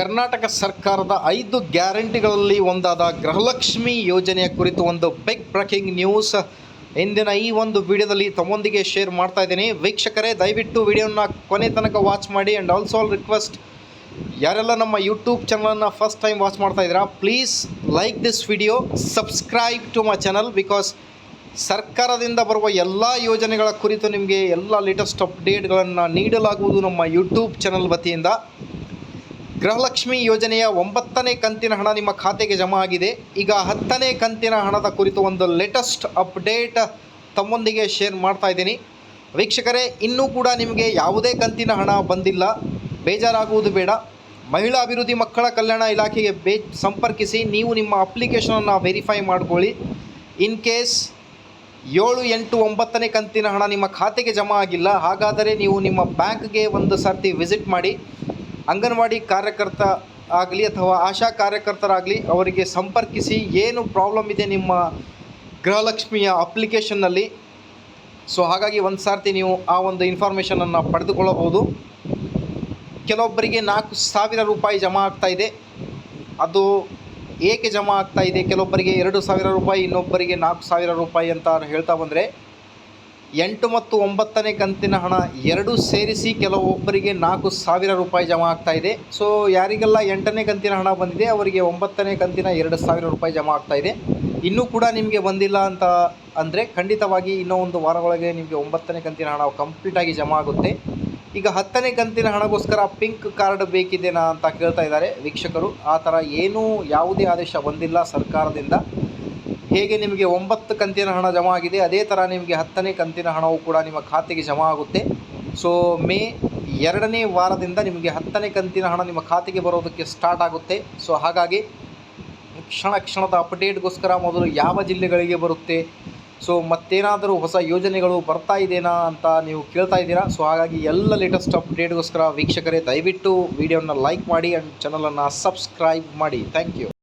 ಕರ್ನಾಟಕ ಸರ್ಕಾರದ ಐದು ಗ್ಯಾರಂಟಿಗಳಲ್ಲಿ ಒಂದಾದ ಗೃಹಲಕ್ಷ್ಮಿ ಯೋಜನೆಯ ಕುರಿತು ಒಂದು ಬಿಗ್ ಬ್ರೇಕಿಂಗ್ ನ್ಯೂಸ್ ಇಂದಿನ ಈ ಒಂದು ವಿಡಿಯೋದಲ್ಲಿ ತಮ್ಮೊಂದಿಗೆ ಶೇರ್ ಮಾಡ್ತಾ ಇದ್ದೀನಿ. ವೀಕ್ಷಕರೇ, ದಯವಿಟ್ಟು ವಿಡಿಯೋನ ಕೊನೆ ತನಕ ವಾಚ್ ಮಾಡಿ ಆ್ಯಂಡ್ ಆಲ್ಸೋ ಆಲ್ ರಿಕ್ವೆಸ್ಟ್ ಯಾರೆಲ್ಲ ನಮ್ಮ ಯೂಟ್ಯೂಬ್ ಚಾನಲನ್ನು ಫಸ್ಟ್ ಟೈಮ್ ವಾಚ್ ಮಾಡ್ತಾ ಇದ್ದೀರಾ please like this video subscribe to my channel because ಸರ್ಕಾರದಿಂದ ಬರುವ ಎಲ್ಲ ಯೋಜನೆಗಳ ಕುರಿತು ನಿಮಗೆ ಎಲ್ಲ ಲೇಟೆಸ್ಟ್ ಅಪ್ಡೇಟ್ಗಳನ್ನು ನೀಡಲಾಗುವುದು ನಮ್ಮ ಯೂಟ್ಯೂಬ್ ಚಾನಲ್ ವತಿಯಿಂದ. ಗೃಹಲಕ್ಷ್ಮಿ ಯೋಜನೆಯ ಒಂಬತ್ತನೇ ಕಂತಿನ ಹಣ ನಿಮ್ಮ ಖಾತೆಗೆ ಜಮಾ ಆಗಿದೆ. ಈಗ ಹತ್ತನೇ ಕಂತಿನ ಹಣದ ಕುರಿತು ಒಂದು ಲೇಟೆಸ್ಟ್ ಅಪ್ಡೇಟ್ ತಮ್ಮೊಂದಿಗೆ ಶೇರ್ ಮಾಡ್ತಾ ಇದ್ದೀನಿ. ವೀಕ್ಷಕರೇ, ಇನ್ನೂ ಕೂಡ ನಿಮಗೆ ಯಾವುದೇ ಕಂತಿನ ಹಣ ಬಂದಿಲ್ಲ. ಬೇಜಾರಾಗುವುದು ಬೇಡ. ಮಹಿಳಾ ಅಭಿವೃದ್ಧಿ ಮಕ್ಕಳ ಕಲ್ಯಾಣ ಇಲಾಖೆಗೆ ಬೇ, ಸಂಪರ್ಕಿಸಿ ನೀವು ನಿಮ್ಮ ಅಪ್ಲಿಕೇಶನನ್ನು ವೆರಿಫೈ ಮಾಡ್ಕೊಳ್ಳಿ. ಇನ್ ಕೇಸ್ ಏಳು ಎಂಟು ಒಂಬತ್ತನೇ ಕಂತಿನ ಹಣ ನಿಮ್ಮ ಖಾತೆಗೆ ಜಮಾ ಆಗಿಲ್ಲ, ಹಾಗಾದರೆ ನೀವು ನಿಮ್ಮ ಬ್ಯಾಂಕ್ಗೆ ಒಂದು ಸರ್ತಿ ವಿಸಿಟ್ ಮಾಡಿ. ಅಂಗನವಾಡಿ ಕಾರ್ಯಕರ್ತ ಆಗಲಿ ಅಥವಾ ಆಶಾ ಕಾರ್ಯಕರ್ತರಾಗಲಿ ಅವರಿಗೆ ಸಂಪರ್ಕಿಸಿ ಏನು ಪ್ರಾಬ್ಲಮ್ ಇದೆ ನಿಮ್ಮ ಗೃಹಲಕ್ಷ್ಮಿಯ ಅಪ್ಲಿಕೇಶನ್ನಲ್ಲಿ ಸೊ ಹಾಗಾಗಿ ಒಂದು ಸಾರ್ತಿ ನೀವು ಆ ಒಂದು ಇನ್ಫಾರ್ಮೇಷನನ್ನು ಪಡೆದುಕೊಳ್ಳಬಹುದು. ಕೆಲವೊಬ್ಬರಿಗೆ ನಾಲ್ಕು ಸಾವಿರ ರೂಪಾಯಿ ಜಮಾ ಆಗ್ತಾ ಇದೆ. ಅದು ಏಕೆ ಜಮಾ ಆಗ್ತಾ ಇದೆ? ಕೆಲವೊಬ್ಬರಿಗೆ ಎರಡು ಸಾವಿರ ರೂಪಾಯಿ, ಇನ್ನೊಬ್ಬರಿಗೆ ನಾಲ್ಕು ಸಾವಿರ ರೂಪಾಯಿ ಅಂತ ಹೇಳ್ತಾ ಬಂದರೆ ಎಂಟು ಮತ್ತು ಒಂಬತ್ತನೇ ಕಂತಿನ ಹಣ ಎರಡೂ ಸೇರಿಸಿ ಕೆಲವೊಬ್ಬರಿಗೆ ನಾಲ್ಕು ಸಾವಿರ ರೂಪಾಯಿ ಜಮಾ ಆಗ್ತಾ ಇದೆ. ಸೊ ಯಾರಿಗೆಲ್ಲ ಎಂಟನೇ ಕಂತಿನ ಹಣ ಬಂದಿದೆ, ಅವರಿಗೆ ಒಂಬತ್ತನೇ ಕಂತಿನ ಎರಡು ಸಾವಿರ ರೂಪಾಯಿ ಜಮಾ ಆಗ್ತಾ ಇದೆ. ಇನ್ನೂ ಕೂಡ ನಿಮಗೆ ಬಂದಿಲ್ಲ ಅಂತ ಅಂದರೆ ಖಂಡಿತವಾಗಿ ಇನ್ನೂ ಒಂದು ವಾರದೊಳಗೆ ನಿಮಗೆ ಒಂಬತ್ತನೇ ಕಂತಿನ ಹಣ ಕಂಪ್ಲೀಟಾಗಿ ಜಮಾ ಆಗುತ್ತೆ. ಈಗ ಹತ್ತನೇ ಕಂತಿನ ಹಣಗೋಸ್ಕರ ಪಿಂಕ್ ಕಾರ್ಡ್ ಬೇಕಿದೆನಾ ಅಂತ ಕೇಳ್ತಾ ಇದ್ದಾರೆ ವೀಕ್ಷಕರು. ಆ ಥರ ಏನೂ ಯಾವುದೇ ಆದೇಶ ಬಂದಿಲ್ಲ ಸರ್ಕಾರದಿಂದ. ಹೇಗೆ ನಿಮಗೆ ಒಂಬತ್ತು ಕಂತಿನ ಹಣ ಜಮಾ ಆಗಿದೆ, ಅದೇ ಥರ ನಿಮಗೆ ಹತ್ತನೇ ಕಂತಿನ ಹಣವು ಕೂಡ ನಿಮ್ಮ ಖಾತೆಗೆ ಜಮಾ ಆಗುತ್ತೆ. ಸೊ ಮೇ ಎರಡನೇ ವಾರದಿಂದ ನಿಮಗೆ ಹತ್ತನೇ ಕಂತಿನ ಹಣ ನಿಮ್ಮ ಖಾತೆಗೆ ಬರೋದಕ್ಕೆ ಸ್ಟಾರ್ಟ್ ಆಗುತ್ತೆ. ಸೊ ಹಾಗಾಗಿ ಕ್ಷಣ ಕ್ಷಣದ ಅಪ್ಡೇಟ್ಗೋಸ್ಕರ ಮೊದಲು ಯಾವ ಜಿಲ್ಲೆಗಳಿಗೆ ಬರುತ್ತೆ ಸೊ ಮತ್ತೇನಾದರೂ ಹೊಸ ಯೋಜನೆಗಳು ಬರ್ತಾ ಇದೆಯಾ ಅಂತ ನೀವು ಕೇಳ್ತಾ ಇದ್ದೀರಾ? ಸೊ ಹಾಗಾಗಿ ಎಲ್ಲ ಲೇಟೆಸ್ಟ್ ಅಪ್ಡೇಟ್ಗೋಸ್ಕರ ವೀಕ್ಷಕರೇ ದಯವಿಟ್ಟು ವಿಡಿಯೋನ ಲೈಕ್ ಮಾಡಿ ಆ್ಯಂಡ್ ಚಾನಲನ್ನು ಸಬ್ಸ್ಕ್ರೈಬ್ ಮಾಡಿ. Thank you